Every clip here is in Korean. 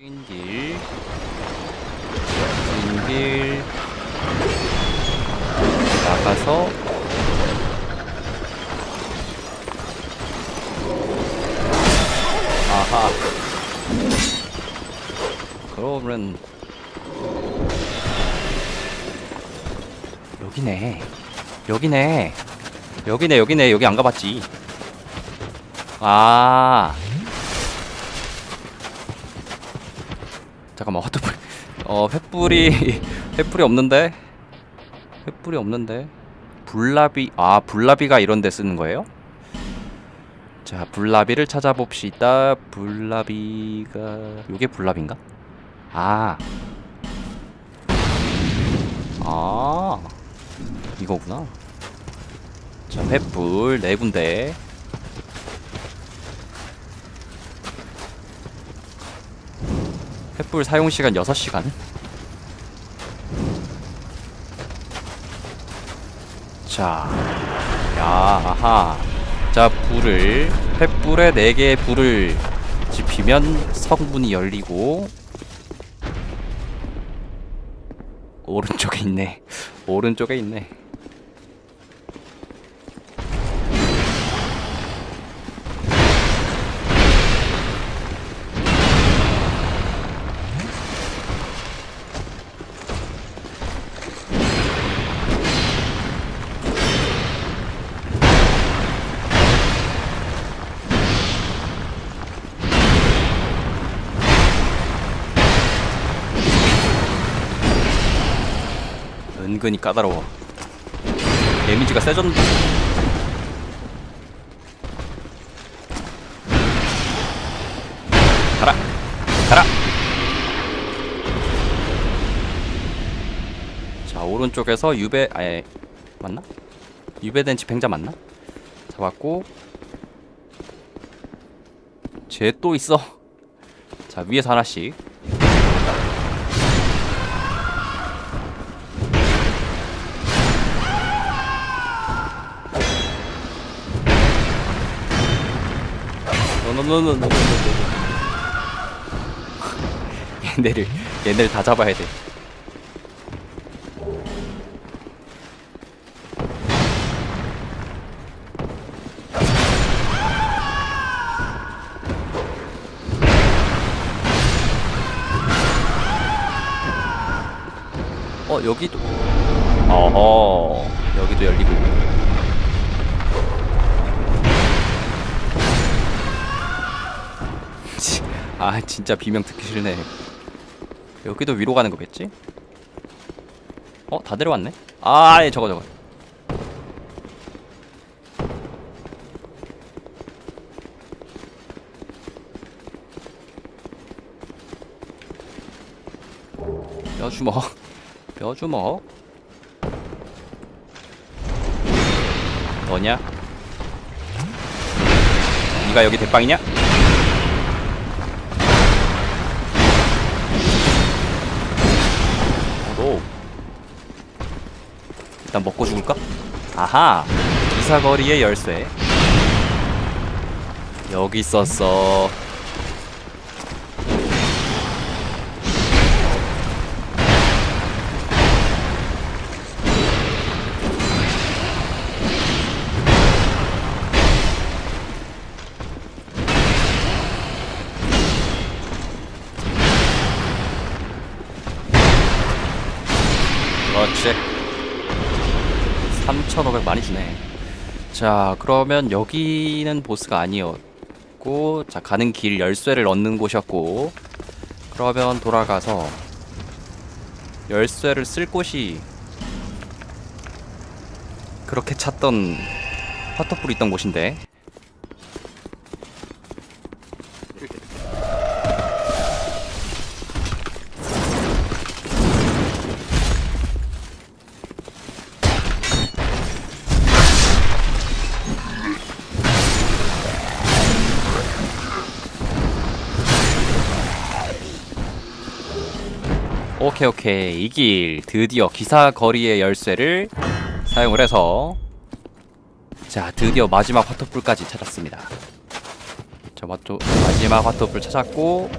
찐길. 찐길. 나가서. 아하. 그러면 여기네. 여기네. 여기네 여기네. 여기 안 가봤지. 아 잠깐만 화투불 어 횃불이 횃불이 없는데 횃불이 없는데 불나비 아 불나비가 이런 데 쓰는 거예요? 자 불나비를 찾아봅시다 불나비가 요게 불나비인가? 아 아, 이거구나. 자, 횃불 네 군데. 횃불 사용 시간 6시간. 자, 야, 아하. 자, 불을 횃불에 4개의 불을 지피면 성문이 열리고 오른쪽에 있네. 오른쪽에 있네. 은근히 까다로워. 데미지가 세졌는데. 가라! 가라! 자, 오른쪽에서 유배, 아예, 맞나? 유배된 집행자 맞나? 잡았고, 쟤 또 있어. 자, 위에서 하나씩. 노노노노노노노 얘네를 얘네를 다 잡아야 돼. 어 여기도 어허 여기도 열리고 치, 아 진짜 비명 듣기 싫네 여기도 위로 가는 거겠지? 어? 다 내려왔네? 아 예, 저거 저거 뼈주먹 뼈주먹 너냐? 네가 여기 대빵이냐? 일단 먹고 죽을까? 아하 기사거리의 열쇠 여기 있었어 3,500 많이 주네. 자 그러면 여기는 보스가 아니었고 자 가는 길 열쇠를 얻는 곳이었고 그러면 돌아가서 열쇠를 쓸 곳이 그렇게 찾던 화터풀이 있던 곳인데 오케이 오케이. 이 길 드디어 기사 거리의 열쇠를 사용을 해서 자 드디어 마지막 화토불까지 찾았습니다. 자 마토, 마지막 화토불 찾았고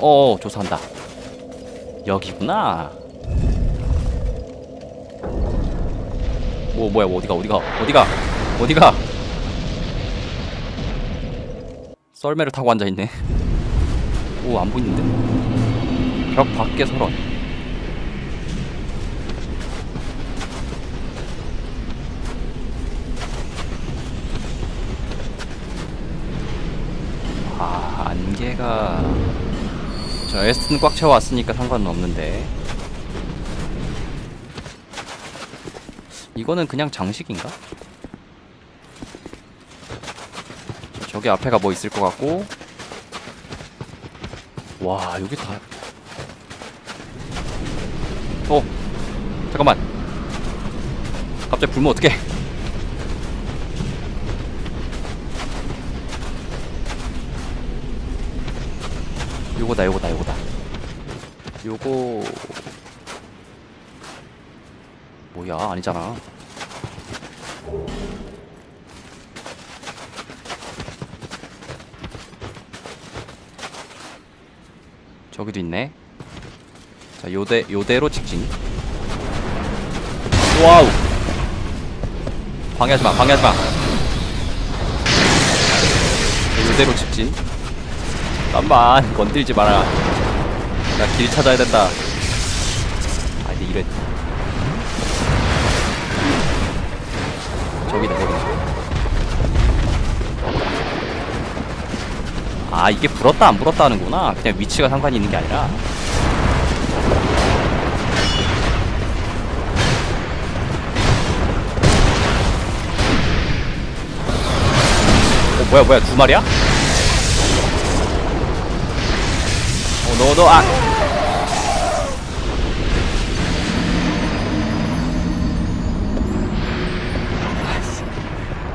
어 조사한다. 여기구나. 뭐 뭐야 뭐 어디가 어디가 어디가 어디가? 썰매를 타고 앉아있네. 오 안 보이는데 벽 밖에 서론 아 안개가 저 에스트는 꽉 채워왔으니까 상관은 없는데. 이거는 그냥 장식인가? 저기 앞에가 뭐 있을 것 같고. 와 여기 다 어 잠깐만. 갑자기 불면 어떡해? 요거다 요거다 요거다. 요거 뭐야? 아니잖아. 저기도 있네 자 요대 요대로 직진. 와우. 방해하지마 방해하지마. 요대로 직진. 잠만 건들지 마라. 나 길 찾아야 된다. 아 근데 이래 저기다 저기다 아 이게 불었다 안 불었다 하는구나. 그냥 위치가 상관이 있는 게 아니라 뭐야 뭐야 두 마리야? 어 너도 아!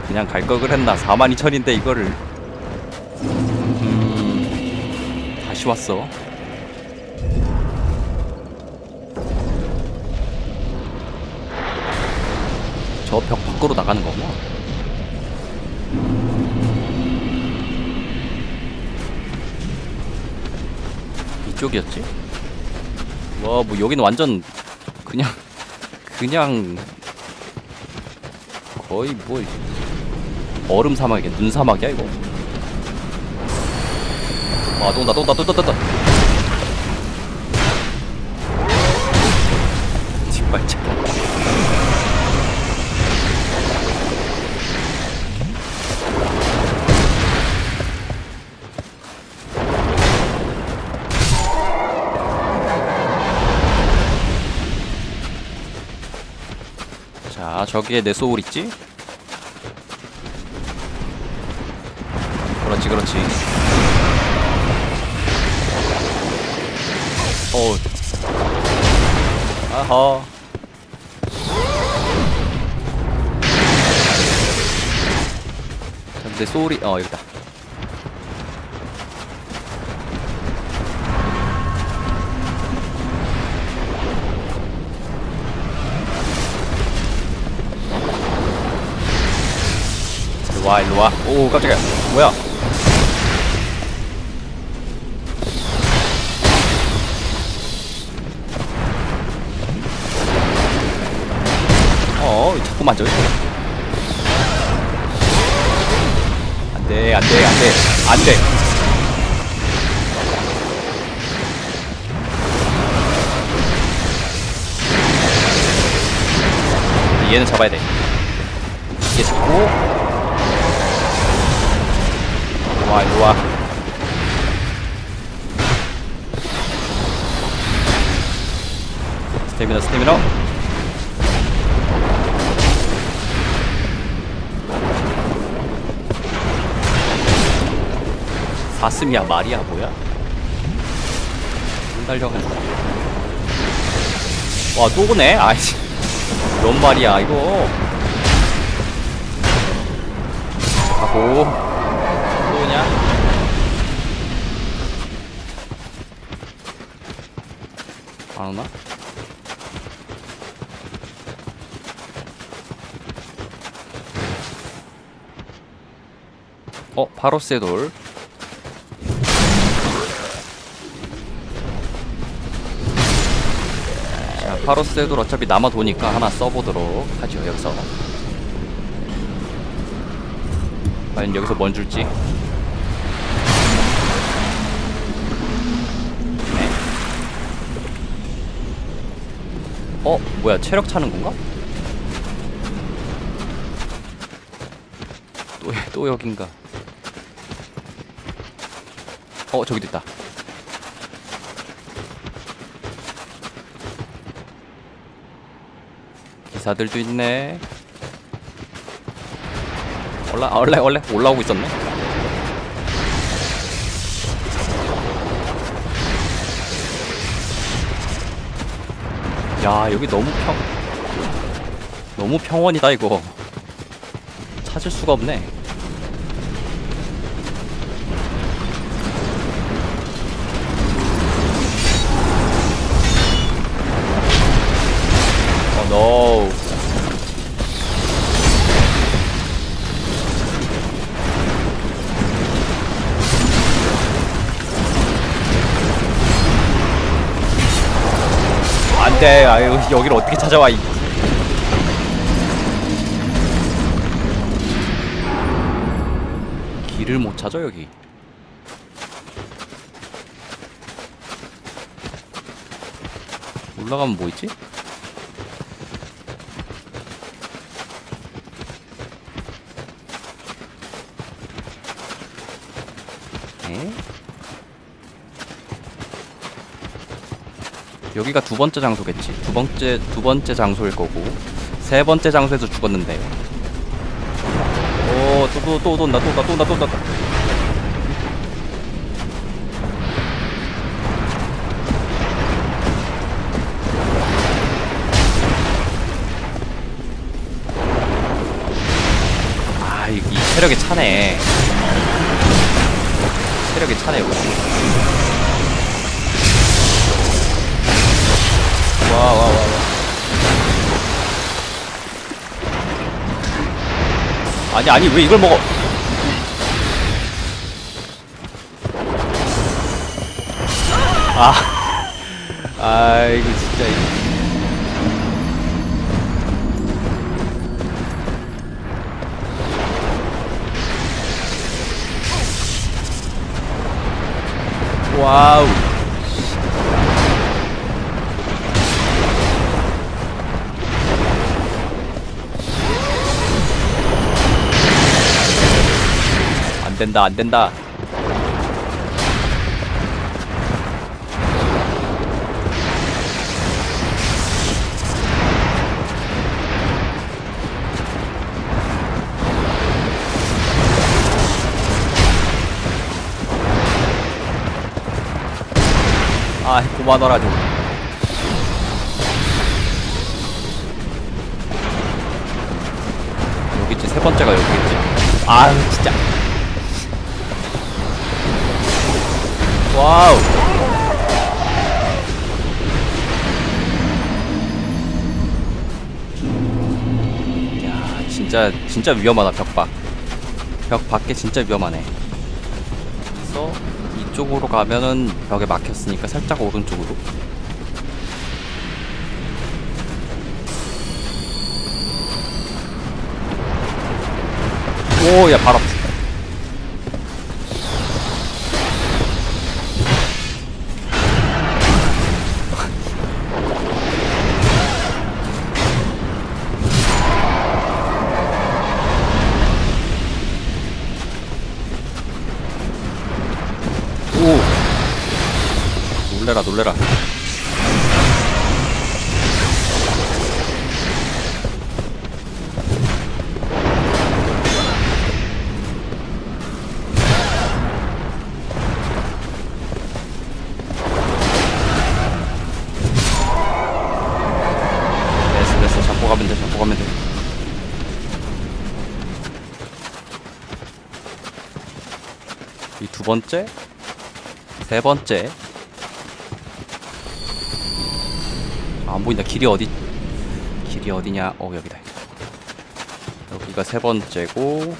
그냥 갈 걸 그랬나 42,000인데 이거를. 음, 다시 왔어. 저 벽 밖으로 나가는 거구나 이쪽이었지? 와, 뭐 여기는 완전 그냥 그냥 거의 뭐 얼음 사막이야, 눈 사막이야 이거. 와, 또 온다, 또 온다, 또 온다, 또 온다. 뒷발짝. 저기에 내 소울 있지? 그렇지, 그렇지. 어. 아하. 자, 내 소울이, 어, 여기다. 일로 와, 일로 와. 오, 깜짝이야. 뭐야? 어, 자꾸 만져. 안 돼, 안 돼, 안 돼. 안 돼. 얘는 잡아야 돼. 얘 잡고. 와, 일로 와. 스태미너, 스태미너. 사슴이야 말이야 뭐야? 안 달려가지고 와또 오네 아이씨 몇 마리야 이거 가고 나오나? 어, 바로 세돌. 자, 바로 세돌 어차피 남아 도니까 하나 써보도록 하죠, 여기서. 과연 여기서 뭔 줄지? 뭐야 체력 차는 건가? 또, 또 여긴가? 어 저기도 있다. 기사들도 있네. 올라 아, 원래 원래 올라오고 있었네 야 여기 너무 평 너무 평원이다 이거. 찾을 수가 없네 안돼 아유 여기를 어떻게 찾아와 이 길을 못 찾아 여기 올라가면 뭐 있지? 여기가 두 번째 장소겠지. 두 번째 두 번째 장소일 거고 세 번째 장소에서 죽었는데. 오, 또 또또 돈다 또다 또다 또다. 또. 아, 이, 이 체력이 차네. 체력이 차네 여 아니, 아니, 왜 이걸 먹어? 아, 아, 이거 진짜. 와우. 된다, 안 된다. 아, 그만하라 좀. 여기 있지, 세 번째가 여기 있지. 아, 진짜. 와우. 야, 진짜 진짜 위험하다 벽박. 벽 밖에 진짜 위험하네. 그래서 이쪽으로 가면은 벽에 막혔으니까 살짝 오른쪽으로. 오, 야, 바로 앞. 놀래라, 놀래라. 됐어, 됐어. 잡고 가면 돼, 잡고 가면 돼. 이 두 번째, 세 번째. 아, 안 보인다. 길이 어디? 길이 어디냐? 어, 여기다. 여기가 세 번째고.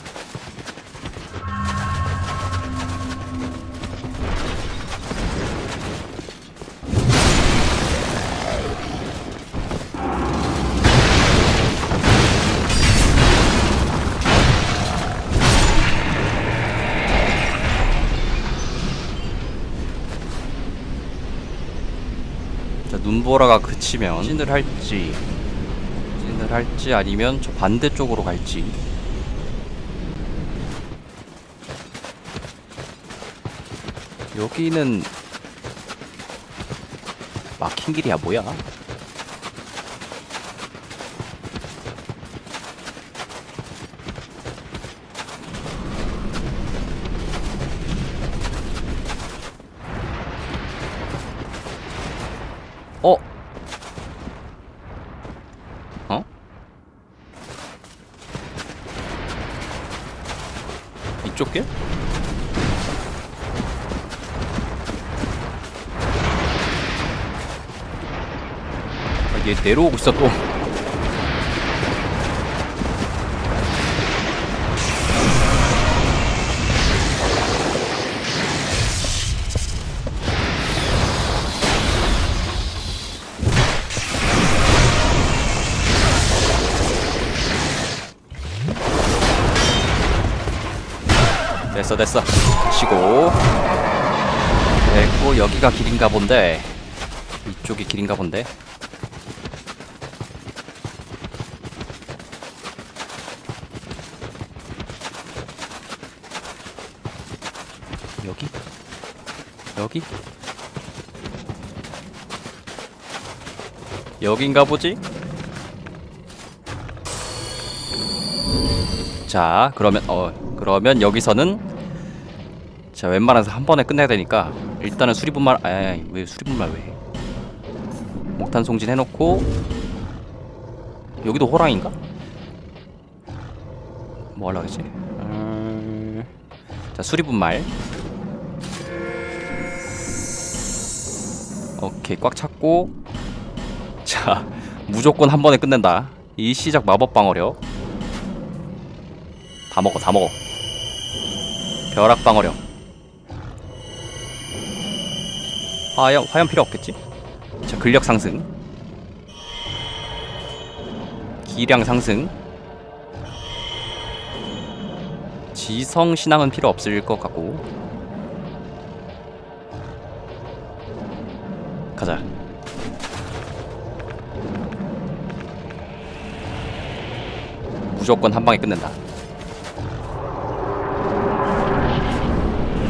자 눈보라가 그치면 찐을 할지 찐을 할지 아니면 저 반대쪽으로 갈지. 여기는 막힌 길이야 뭐야 이쪽 길? 아, 얘 내려오고 있어 또. 됐어 됐어. 치고. 됐고 여기가 길인가 본데. 이쪽이 길인가 본데. 여기? 여기? 여긴가 보지? 자 그러면 어 그러면 여기서는 자 웬만해서 한 번에 끝내야 되니까 일단은 수리분말 에이 왜 수리분말 왜 해? 목탄 송진 해놓고 여기도 호랑인가? 뭐 하려고 했지? 음... 자 수리분말 오케이 꽉 찼고 자 무조건 한 번에 끝낸다 이 시작 마법 방어력 다 먹어 다 먹어 벼락 방어력 화염 화염 필요 없겠지? 자 근력 상승. 기량 상승. 지성 신앙은 필요 없을 것 같고. 가자. 무조건 한 방에 끝낸다.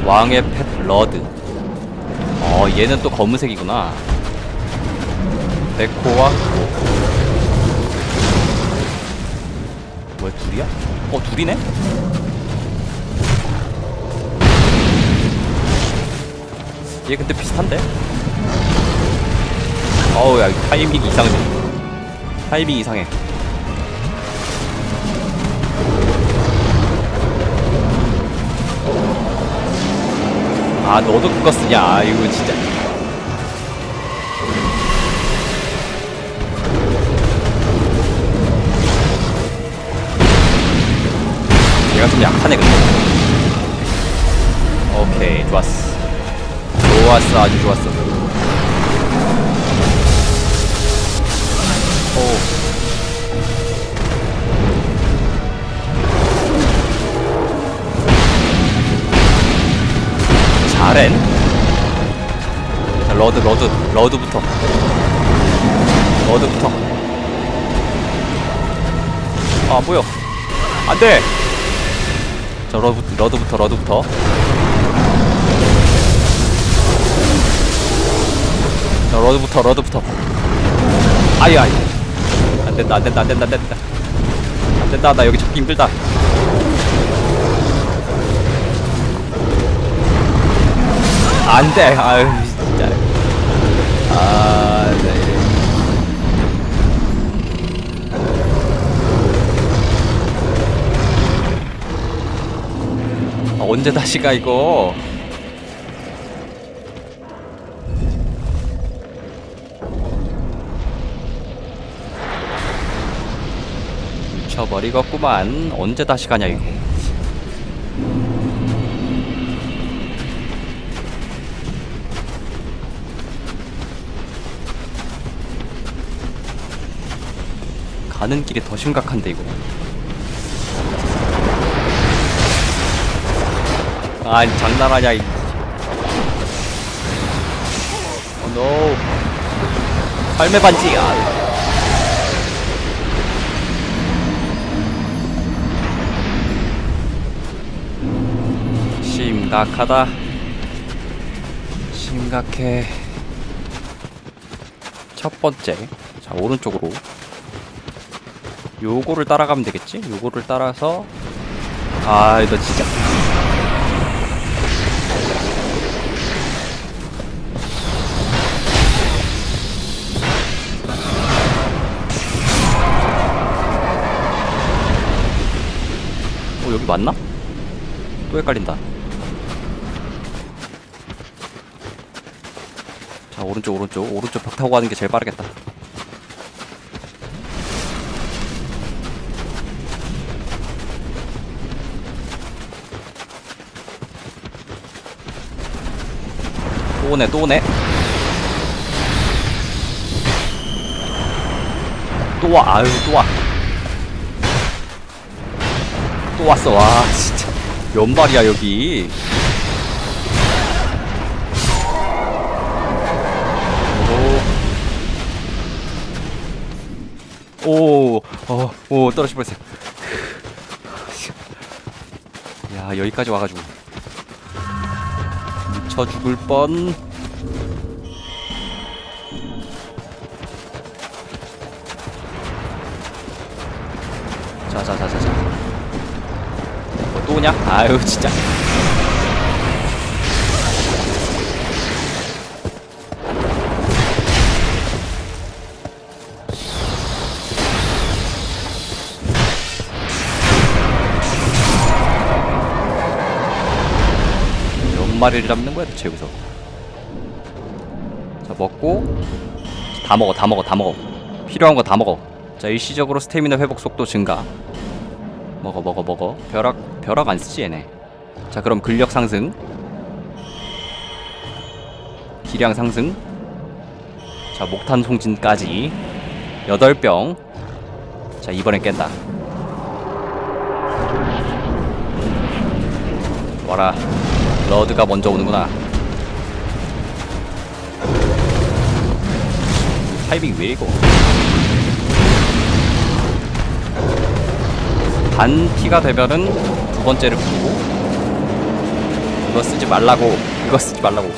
왕의 펫 러드 어 얘는 또 검은색이구나 데코와 뭐야 둘이야? 어 둘이네? 얘 근데 비슷한데? 어우 야 타이밍 이상해 타이밍 이상해 아 너도 그거 쓰냐? 이거 진짜. 얘가 좀 약하네 근데. 오케이 좋았어. 좋았어 아주 좋았어. 오 러드 러드 러드부터. 러드부터. 아 뭐야 안돼! 자 러드, 러드부터 러드부터. 자 러드부터 러드부터. 아이 아이. 안된다 안된다 안된다 안된다. 안된다 나 여기 찾기 힘들다. 안돼. 아유 아 네. 아, 언제 다시 가 이거? 미쳐버리겠구만. 언제 다시 가냐 이거 가는 길이 더 심각한데 이거 아니 장난하냐 이 어, 노. 할매 반지야. 심각하다. 심각해. 첫 번째. 자, 오른쪽으로. 요거를 따라가면 되겠지? 요거를 따라서. 아, 이거 진짜. 어, 여기 맞나? 또 헷갈린다. 자, 오른쪽, 오른쪽. 오른쪽 벽 타고 가는 게 제일 빠르겠다. 또 오네, 또 오네. 또 와, 아유, 또 와. 또 왔어, 와, 진짜. 몇 마리야, 여기. 오, 오, 어, 오, 떨어질 뻔했어. 야, 여기까지 와가지고. 미쳐 죽을 뻔. 자, 자, 자, 자, 자. 뭐, 또 오냐? 아유, 진짜. 마리를 잡는 거야 대체 여기서. 자 먹고. 다 먹어 다 먹어 다 먹어. 필요한 거 다 먹어. 자 일시적으로 스태미나 회복 속도 증가. 먹어 먹어 먹어. 벼락 벼락 안 쓰지 얘네. 자 그럼 근력 상승. 기량 상승. 자 목탄 송진까지. 8병. 자 이번엔 깬다. 와라 러드가 먼저 오는구나. 타이밍 왜 이거? 반피가 되면은 두 번째를 부르고 이거 쓰지 말라고 이거 쓰지 말라고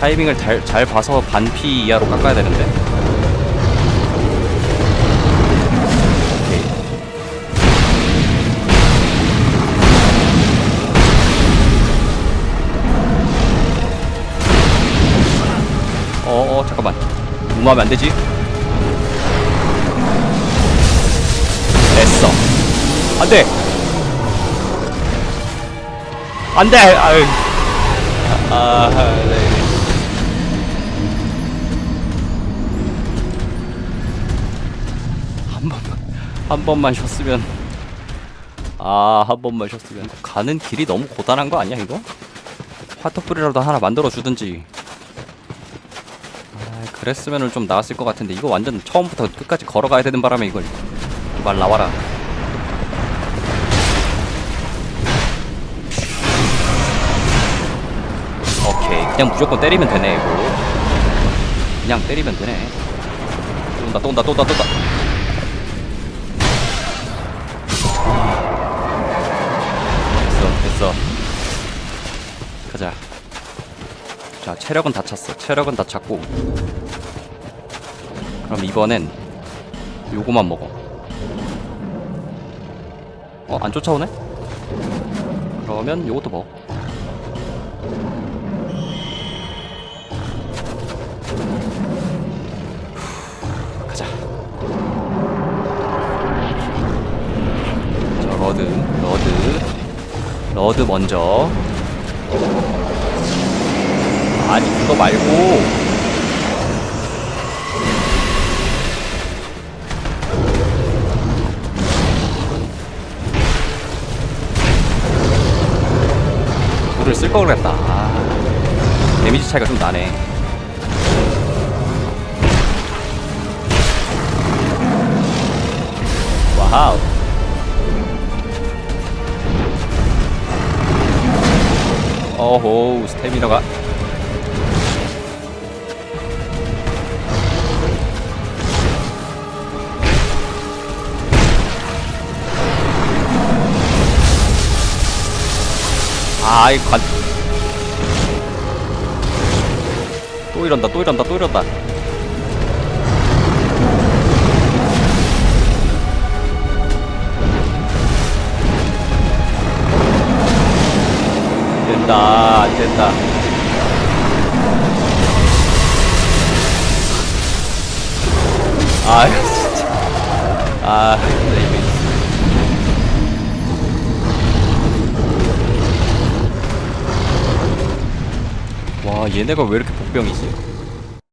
타이밍을 잘, 잘 봐서 반피 이하로 깎아야 되는데. 어어 잠깐만. 무마하면 안되지? 됐어. 안돼! 안돼! 아유. 아, 네. 한 번만 한 번만 쉬었으면 아 한 번만 쉬었으면. 가는 길이 너무 고단한 거 아니야 이거? 화터풀이라도 하나 만들어 주든지. 아 그랬으면은 좀 나았을 것 같은데 이거 완전 처음부터 끝까지 걸어가야 되는 바람에 이걸. 말 나와라. 오케이. 그냥 무조건 때리면 되네 이거. 그냥 때리면 되네. 또 온다 또 온다 또 온다 또 온다 체력은 다 찼어 체력은 다 찼고 그럼 이번엔 요거만 먹어 어 안 쫓아오네? 그러면 요것도 먹어 가자. 자, 러드, 러드, 러드 먼저. 아니 그거 말고. 불을 쓸 걸 그랬다. 아, 데미지 차이가 좀 나네. 와우. 어호 스태미너가 아이 관. 또 이런다 또 이런다 또 이런다. 된다 안 된다. 아 진짜. 아 레이 븐. 와 얘네가 왜 이렇게 복병이지?